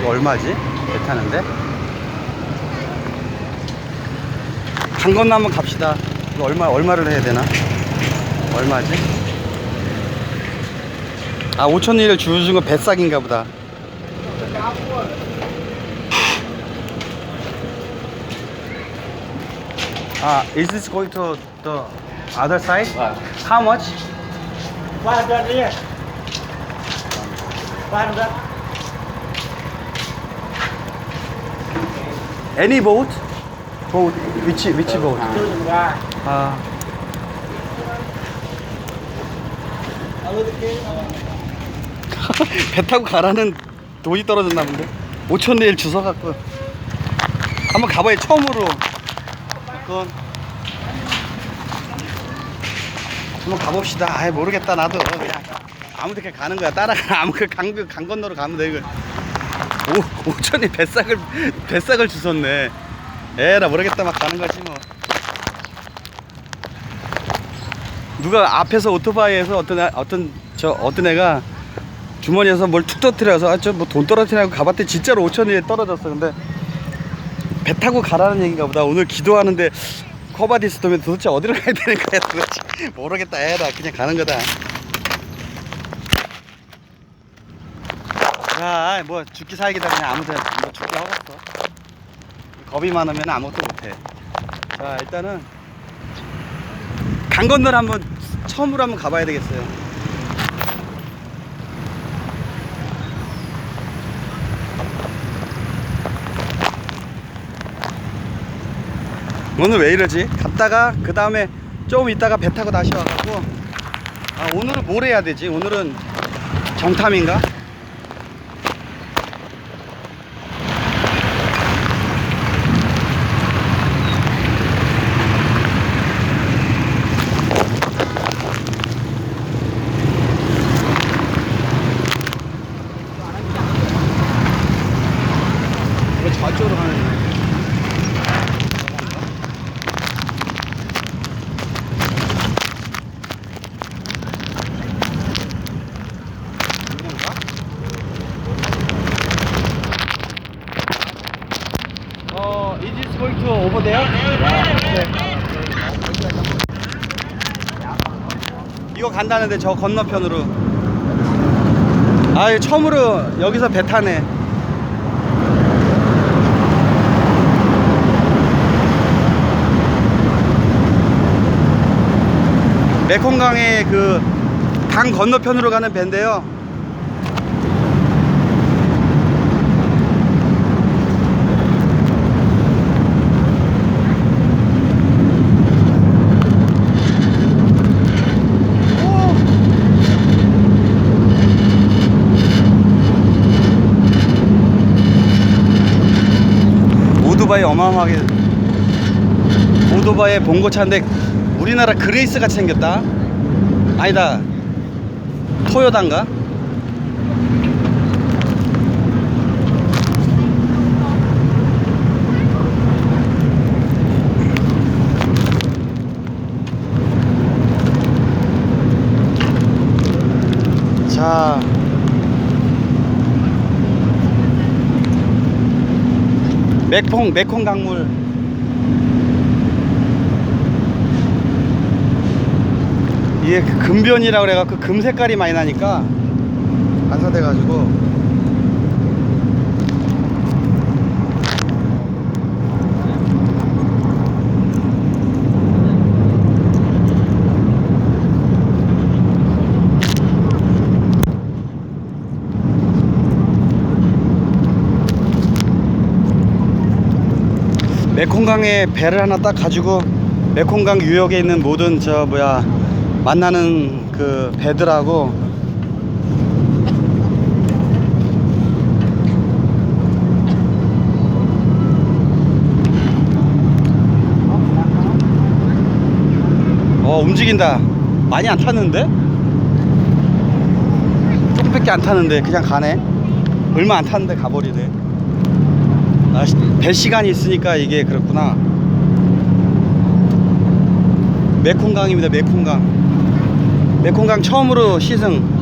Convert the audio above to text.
이거 얼마지? 배 타는데? 강 건너 한번 갑시다. 이거 얼마, 얼마를 해야 되나? 얼마지? 아, 5천리를 주는 건 뱃삭인가 보다. 아, is this going to the other side? How much? 500 here. 500. Any boat? Boat, which, which boat? Guy. 아, 배 타고 가라는 돈이 떨어졌나 본데. 5천 내일 주워 갖고. 한번 가봐야 처음으로. 그건. 한번 가봅시다. 아이 모르겠다 나도. 그냥 아무 데나 가는 거야. 따라가. 아무 강, 강 건너로 가면 돼 이거 오, 5천이 뱃삭을 뱃삭을 주웠네. 에라 모르겠다. 막 가는 거지 뭐. 누가 앞에서 오토바이에서 어떤 애- 어떤 저 어떤 애가 주머니에서 뭘툭 터뜨려서 아, 저 뭐 돈 떨어뜨리냐고 가봤더니 진짜로 5천 원에 떨어졌어. 근데 배 타고 가라는 얘기인가 보다. 오늘 기도하는데 커바디스 도면 도대체 어디로 가야 되는 거야 도대체. 모르겠다. 애라 그냥 가는 거다 야 뭐 죽기 살기다 그냥 아무데나 뭐 죽기 하겠어 겁이 많으면 아무것도 못해 자 일단은 강 건너를 한번 처음으로 한번 가봐야 되겠어요. 오늘 왜 이러지? 갔다가 그 다음에 좀 있다가 배 타고 다시 와가지고 아 오늘은 뭘 해야 되지? 오늘은 정탐인가? 이거 저쪽으로 가는 거야. 어, is this there? 네. 이거 간다는데 저 건너편으로. 아, 처음으로 여기서 배 타네. 메콩강의 그 강 건너편으로 가는 배인데요. 오토바이 어마어마하게 오토바이의 봉고차인데 우리나라 그레이스 같이 생겼다? 아니다. 토요다인가? 자 맥콩 맥콩 강물. 이게 그 금변이라 그래갖고 금 색깔이 많이 나니까 반사돼가지고 메콩강에 배를 하나 딱 가지고 메콩강 유역에 있는 모든 저 뭐야 만나는 그 배들하고 어 움직인다. 많이 안 탔는데? 조금밖에 안 탔는데 그냥 가네. 얼마 안 탔는데 가버리네 아, 시- 배 시간이 있으니까 이게 그렇구나. 메콩강입니다. 메콩강. 메콩강 처음으로 시승.